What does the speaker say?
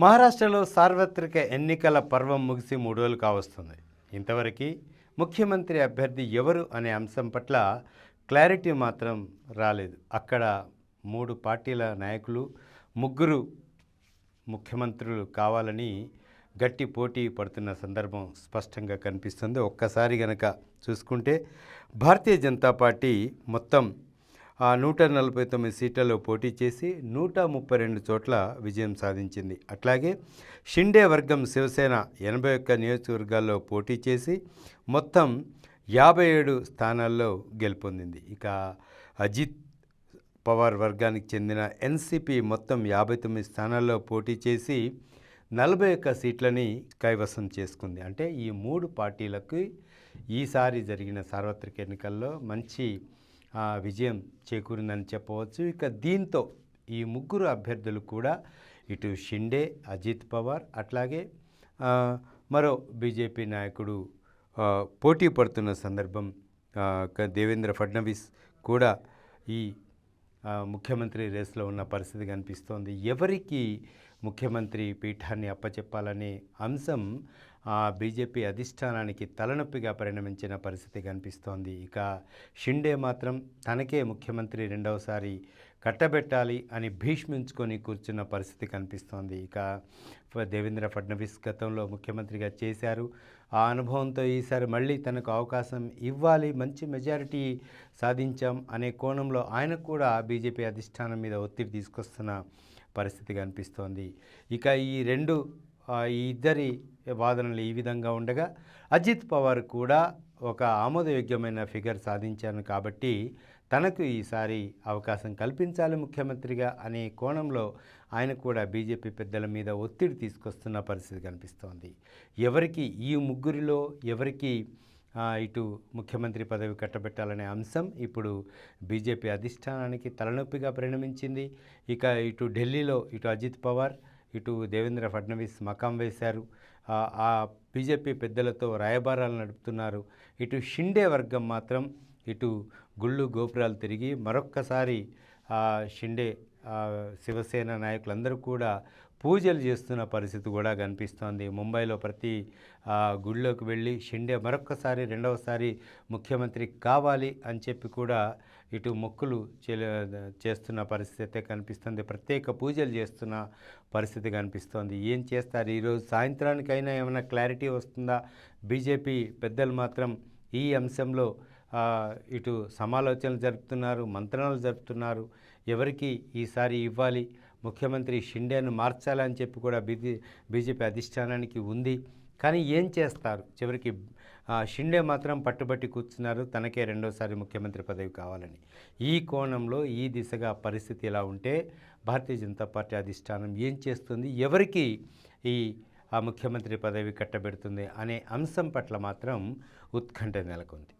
మహారాష్ట్రలో సార్వత్రిక ఎన్నికల పర్వం ముగిసి మూడు రోజులు కావస్తుంది. ఇంతవరకు ముఖ్యమంత్రి అభ్యర్థి ఎవరు అనే అంశం పట్ల క్లారిటీ మాత్రం రాలేదు. అక్కడ మూడు పార్టీల నాయకులు ముగ్గురు ముఖ్యమంత్రులు కావాలని గట్టి పోటీ పడుతున్న సందర్భం స్పష్టంగా కనిపిస్తుంది. ఒక్కసారి గనక చూసుకుంటే భారతీయ జనతా పార్టీ మొత్తం ఆ నూట నలభై తొమ్మిది సీట్లలో పోటీ చేసి నూట ముప్పై రెండు చోట్ల విజయం సాధించింది. అట్లాగే షిండే వర్గం శివసేన ఎనభై ఒక్క నియోజకవర్గాల్లో పోటీ చేసి మొత్తం యాభై ఏడు స్థానాల్లో గెలుపొందింది. ఇక అజిత్ పవార్ వర్గానికి చెందిన ఎన్సిపి మొత్తం యాభై తొమ్మిది స్థానాల్లో పోటీ చేసి నలభై ఒక్క సీట్లని కైవసం చేసుకుంది. అంటే ఈ మూడు పార్టీలకు ఈసారి జరిగిన సార్వత్రిక ఎన్నికల్లో మంచి విజయం చేకూరిందని చెప్పవచ్చు. ఇక దీంతో ఈ ముగ్గురు అభ్యర్థులు కూడా ఇటు షిండే అజిత్ పవార్ అట్లాగే మరో బీజేపీ నాయకుడు పోటీ పడుతున్న సందర్భం క- దేవేంద్ర ఫడ్నవీస్ కూడా ఈ ముఖ్యమంత్రి రేసులో ఉన్న పరిస్థితి కనిపిస్తోంది. ఎవరికి ముఖ్యమంత్రి పీఠాన్ని అప్పచెప్పాలనే అంశం ఆ బీజేపీ అధిష్టానానికి తలనొప్పిగా పరిణమించిన పరిస్థితి కనిపిస్తోంది. ఇక షిండే మాత్రం తనకే ముఖ్యమంత్రి రెండవసారి కట్టబెట్టాలి అని భీష్మించుకొని కూర్చున్న పరిస్థితి కనిపిస్తోంది. ఇక దేవేంద్ర ఫడ్నవీస్ గతంలో ముఖ్యమంత్రిగా చేశారు. ఆ అనుభవంతో ఈసారి మళ్ళీ తనకు అవకాశం ఇవ్వాలి మంచి మెజారిటీ సాధించాం అనే కోణంలో ఆయన కూడా బీజేపీ అధిష్టానం మీద ఒత్తిడి తీసుకొస్తున్న పరిస్థితి కనిపిస్తోంది. ఇక ఈ రెండు ఈ ఇద్దరి వాదనలు ఈ విధంగా ఉండగా అజిత్ పవార్ కూడా ఒక ఆమోదయోగ్యమైన ఫిగర్ సాధించాను కాబట్టి తనకు ఈసారి అవకాశం కల్పించాలి ముఖ్యమంత్రిగా అనే కోణంలో ఆయన కూడా బీజేపీ పెద్దల మీద ఒత్తిడి తీసుకొస్తున్న పరిస్థితి కనిపిస్తోంది. ఎవరికి ఈ ముగ్గురిలో ఎవరికి ఇటు ముఖ్యమంత్రి పదవి కట్టబెట్టాలనే అంశం ఇప్పుడు బీజేపీ అధిష్టానానికి తలనొప్పిగా పరిణమించింది. ఇక ఇటు ఢిల్లీలో ఇటు అజిత్ పవార్ ఇటు దేవేంద్ర ఫడ్నవీస్ మకాం వేశారు. ఆ, బీజేపీ పెద్దలతో రాయబారాలు నడుపుతున్నారు. ఇటు షిండే వర్గం మాత్రం ఇటు గుళ్ళు గోపురాలు తిరిగి మరొక్కసారి షిండే శివసేన నాయకులందరూ కూడా పూజలు చేస్తున్న పరిస్థితి కూడా కనిపిస్తోంది. ముంబైలో ప్రతి గుళ్ళోకి వెళ్ళి షిండే మరొక్కసారి రెండవసారి ముఖ్యమంత్రి కావాలి అని చెప్పి కూడా ఇటు మొక్కులు చేస్తున్న పరిస్థితి అయితే కనిపిస్తుంది. ప్రత్యేక పూజలు చేస్తున్న పరిస్థితి కనిపిస్తోంది. ఏం చేస్తారు? ఈరోజు సాయంత్రానికైనా ఏమైనా క్లారిటీ వస్తుందా? బీజేపీ పెద్దలు మాత్రం ఈ అంశంలో ఇటు సమాలోచనలు జరుపుతున్నారు మంత్రణలు జరుపుతున్నారు. ఎవరికి ఈసారి ఇవ్వాలి? ముఖ్యమంత్రి షిండేను మార్చాలని చెప్పి కూడా బీజీ బీజేపీ అధిష్టానానికి ఉంది. కానీ ఏం చేస్తారు? చివరికి షిండే మాత్రం పట్టుబట్టి కూర్చున్నారు. తనకే రెండోసారి ముఖ్యమంత్రి పదవి కావాలని. ఈ కోణంలో ఈ దిశగా పరిస్థితి ఇలా ఉంటే భారతీయ జనతా పార్టీ అధిష్టానం ఏం చేస్తుంది? ఎవరికి ఈ ఆ ముఖ్యమంత్రి పదవి కట్టబెడుతుంది? అనే అంశం పట్ల మాత్రం ఉత్కంఠ నెలకొంది.